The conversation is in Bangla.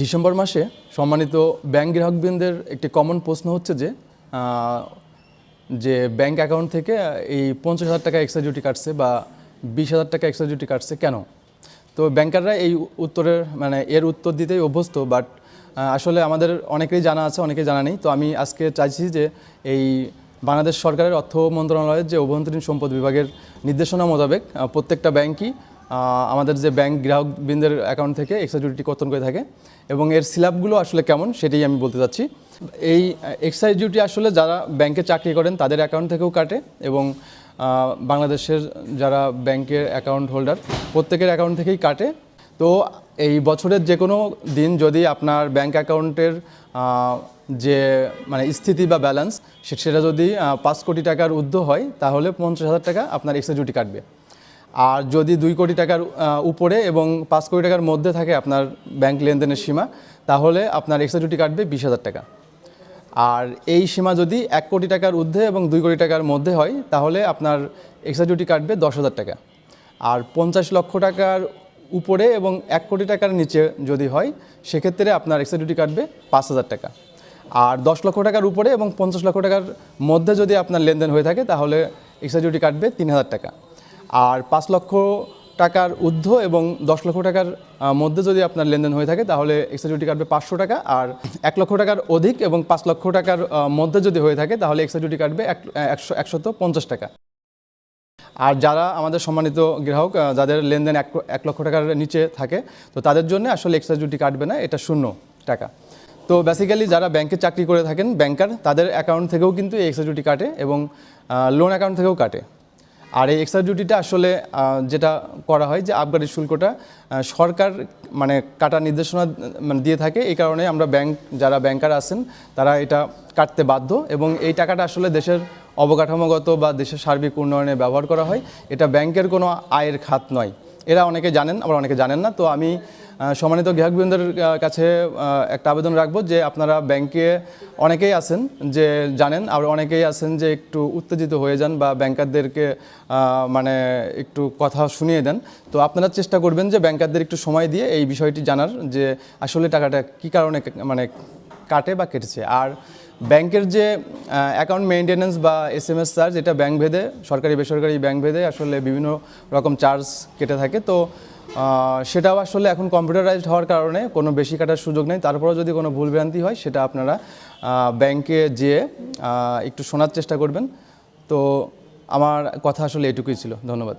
ডিসেম্বর মাসে সম্মানিত ব্যাংক গ্রাহকবৃন্দের একটি কমন প্রশ্ন হচ্ছে যে যে ব্যাংক অ্যাকাউন্ট থেকে এই পঞ্চাশ হাজার টাকা এক্সট্রা ডিউটি কাটছে বা বিশ হাজার টাকা এক্সট্রা ডিউটি কাটছে কেন? তো ব্যাংকাররা এই উত্তরের মানে এর উত্তর দিতেই অভ্যস্ত বাট আসলে আমাদের অনেকেই জানা আছে অনেকেই জানা নেই। তো আমি আজকে চাইছি যে এই বাংলাদেশ সরকারের অর্থ মন্ত্রণালয়ের যে অভ্যন্তরীণ সম্পদ বিভাগের নির্দেশনা মোতাবেক প্রত্যেকটা ব্যাংকই আমাদের যে ব্যাংক গ্রাহকবৃন্দের অ্যাকাউন্ট থেকে এক্সট্রা ডিউটি কর্তন করে থাকে এবং এর স্ল্যাবগুলো আসলে কেমন সেটাই আমি বলতে চাচ্ছি। এই এক্সাইজ ডিউটি আসলে যারা ব্যাংকে চাকরি করেন তাদের অ্যাকাউন্ট থেকেও কাটে এবং বাংলাদেশের যারা ব্যাংকের অ্যাকাউন্ট হোল্ডার প্রত্যেকের অ্যাকাউন্ট থেকেই কাটে। তো এই বছরের যে কোনো দিন যদি আপনার ব্যাংক অ্যাকাউন্টের যে মানে স্থিতি বা ব্যালেন্স সেটা যদি পাঁচ কোটি টাকার ঊর্ধ্ব হয় তাহলে পঞ্চাশ হাজার টাকা আপনার এক্সট্রা ডিউটি কাটবে। আর যদি দুই কোটি টাকার উপরে এবং পাঁচ কোটি টাকার মধ্যে থাকে আপনার ব্যাংক লেনদেনের সীমা, তাহলে আপনার এক্সট্রা ডিউটি কাটবে বিশ হাজার টাকা। আর এই সীমা যদি এক কোটি টাকার ঊর্ধ্বে এবং দুই কোটি টাকার মধ্যে হয়, তাহলে আপনার এক্সট্রা ডিউটি কাটবে দশ হাজার টাকা। আর পঞ্চাশ লক্ষ টাকার উপরে এবং এক কোটি টাকার নিচে যদি হয়, সেক্ষেত্রে আপনার এক্সট্রা ডিউটি কাটবে পাঁচ হাজার টাকা। আর দশ লক্ষ টাকার উপরে এবং পঞ্চাশ লক্ষ টাকার মধ্যে যদি আপনার লেনদেন হয়ে থাকে, তাহলে এক্সট্রা ডিউটি কাটবে তিন হাজার টাকা। আর পাঁচ লক্ষ টাকার ঊর্ধ্ব এবং দশ লক্ষ টাকার মধ্যে যদি আপনার লেনদেন হয়ে থাকে, তাহলে ডিউটি কাটবে পাঁচশো টাকা। আর এক লক্ষ টাকার অধিক এবং পাঁচ লক্ষ টাকার মধ্যে যদি হয়ে থাকে, তাহলে ডিউটি কাটবে এক- একশো, একশত পঞ্চাশ টাকা। আর যারা আমাদের সম্মানিত গ্রাহক যাদের লেনদেন এক এক লক্ষ টাকার নিচে থাকে, তো তাদের জন্য আসলে এক্সট্রা ডিউটি কাটবে না, এটা শূন্য টাকা। তো বেসিক্যালি যারা ব্যাংকে চাকরি করে থাকেন ব্যাংকার তাদের অ্যাকাউন্ট থেকেও কিন্তু এই এক্সট্রা ডিউটি কাটে এবং লোন অ্যাকাউন্ট থেকেও কাটে। আর এই এক্সট্রা ডিউটিটা আসলে যেটা করা হয় যে আবগারি শুল্কটা সরকার মানে কাটা নির্দেশনা মানে দিয়ে থাকে। এই কারণে আমরা ব্যাংক যারা ব্যাংকার আছেন, তারা এটা কাটতে বাধ্য এবং এই টাকাটা আসলে দেশের অবকাঠামোগত বা দেশের সার্বিক উন্নয়নে ব্যবহার করা হয়। এটা ব্যাংকের কোনো আয়ের খাত নয়। এরা অনেকে জানেন, আবার অনেকে জানেন না। তো আমি সম্মানিত গ্রাহকবৃন্দের কাছে একটা আবেদন রাখব যে আপনারা ব্যাংকে অনেকেই আছেন যে জানেন, আর অনেকেই আছেন যে একটু উত্তেজিত হয়ে যান বা ব্যাংকারদেরকে মানে একটু কথা শুনিয়ে দেন। তো আপনারা চেষ্টা করবেন যে ব্যাংকারদের একটু সময় দিয়ে এই বিষয়টি জানার যে আসলে টাকাটা কী কারণে মানে কাটে বা কেটেছে। আর ব্যাংকের যে অ্যাকাউন্ট মেনটেন্যান্স বা এস এম এস চার্জ এটা ব্যাংক ভেদে সরকারি বেসরকারি ব্যাংক ভেদে আসলে বিভিন্ন রকম চার্জ কেটে থাকে। তো সেটাও আসলে এখন কম্পিউটারাইজড হওয়ার কারণে কোনো বেশি কাটার সুযোগ নেই। তারপরেও যদি কোনো ভুলভ্রান্তি হয়, সেটা আপনারা ব্যাংকে যেয়ে একটু শোনার চেষ্টা করবেন। তো আমার কথা আসলে এটুকুই ছিল। ধন্যবাদ।